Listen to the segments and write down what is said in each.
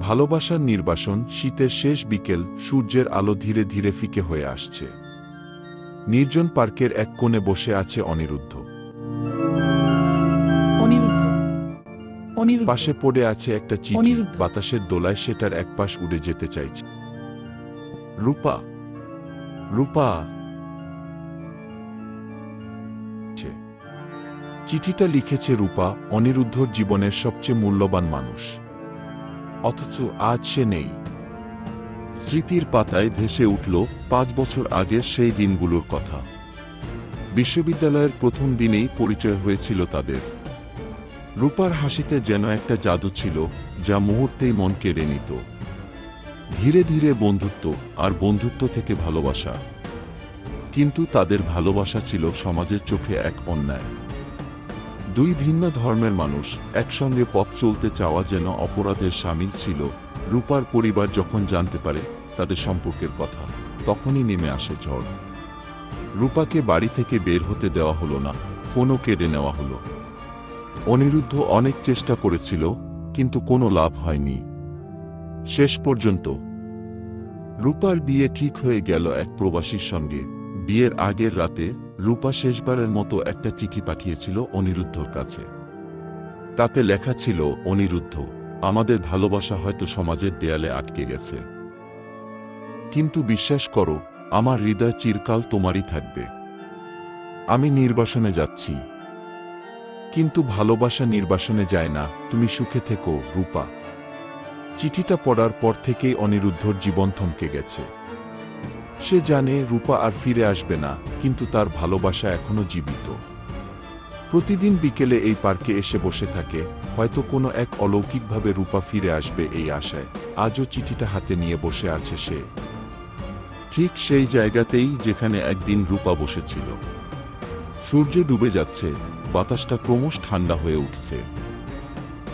ভালোবাসার নির্বাসন শীতের শেষ বিকেল সূর্যের আলো ধীরে ধীরে ফিকে হয়ে আসছে। নির্জন পার্কের এক কোণে বসে আছে অনিরুদ্ধ। পাশে পড়ে আছে একটা চিঠি। বাতাসের দোলায় সেটার একপাশ উড়ে যেতে চাইছে। রূপা। রূপা। চিঠিটা লিখেছে রূপা অনিরুদ্ধর জীবনের সবচেয়ে মূল্যবান মানুষ। অথচ আজ সে নেই। স্মৃতির পাতায় ভেসে উঠল পাঁচ বছর আগের সেই দিনগুলোর কথা। বিশ্ববিদ্যালয়ের প্রথম দিনেই পরিচয় হয়েছিল তাদের। রূপার হাসিতে যেন একটা জাদু ছিল, যা মুহূর্তেই মন কেড়ে নিত। ধীরে ধীরে বন্ধুত্ব আর বন্ধুত্ব থেকে ভালোবাসা। কিন্তু তাদের ভালোবাসা ছিল সমাজের চোখে এক অন্যায়। দুই ভিন্ন ধর্মের মানুষ একসঙ্গে পথ চলতে চাওয়া যেন অপরাধের সামিল ছিল, রূপার পরিবার যখন জানতে পারে তাদের সম্পর্কের কথা, তখনই নেমে আসে ঝড়। রূপাকে বাড়ি থেকে বের হতে দেওয়া হলো না, ফোনও কেড়ে নেওয়া হলো। অনিরুদ্ধ অনেক চেষ্টা করেছিল, কিন্তু কোনো লাভ হয়নি। শেষ পর্যন্ত রূপার বিয়ে ঠিক হয়ে গেল এক প্রবাসীর সঙ্গে। বিয়ের আগের রাতে রূপা শেষবারের মতো একটা চিঠি পাঠিয়েছিল অনিরুদ্ধর কাছে। তাতে লেখা ছিল, অনিরুদ্ধ, আমাদের ভালোবাসা হয়তো সমাজের দেয়ালে আটকে গেছে। কিন্তু বিশ্বাস করো, আমার হৃদয় চিরকাল তোমারই থাকবে। আমি নির্বাসনে যাচ্ছি। কিন্তু ভালোবাসা নির্বাসনে যায় না, তুমি সুখে থেকো, রূপা। চিঠিটা পড়ার পর থেকেই অনিরুদ্ধর জীবন থমকে গেছে। সে জানে রূপা আর ফিরে আসবে না। কিন্তু তার ভালোবাসা এখনও জীবিত। প্রতিদিন বিকেলে এই পার্কে এসে বসে থাকে, হয়তো কোনো এক অলৌকিকভাবে রূপা ফিরে আসবে এই আশায়। আজও চিঠিটা হাতে নিয়ে বসে আছে সে। ঠিক সেই জায়গাতেই যেখানে একদিন রূপা বসেছিল। সূর্য ডুবে যাচ্ছে, বাতাসটা ক্রমশ ঠান্ডা হয়ে উঠছে।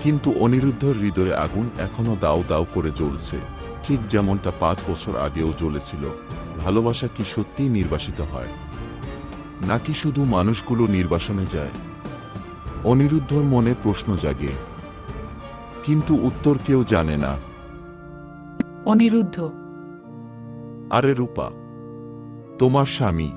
কিন্তু অনিরুদ্ধর হৃদয়ে আগুন এখনও দাও দাও করে জ্বলছে। ঠিক যেমনটা পাঁচ বছর আগেও জ্বলেছিল। ভালোবাসা কি সত্যিই নির্বাসিত হয়? নাকি শুধু মানুষগুলো নির্বাসনে যায়? অনিরুদ্ধর মনে প্রশ্ন জাগে। কিন্তু উত্তর কেউ জানে না। অনিরুদ্ধ। আরে রূপা তোমার স্বামী।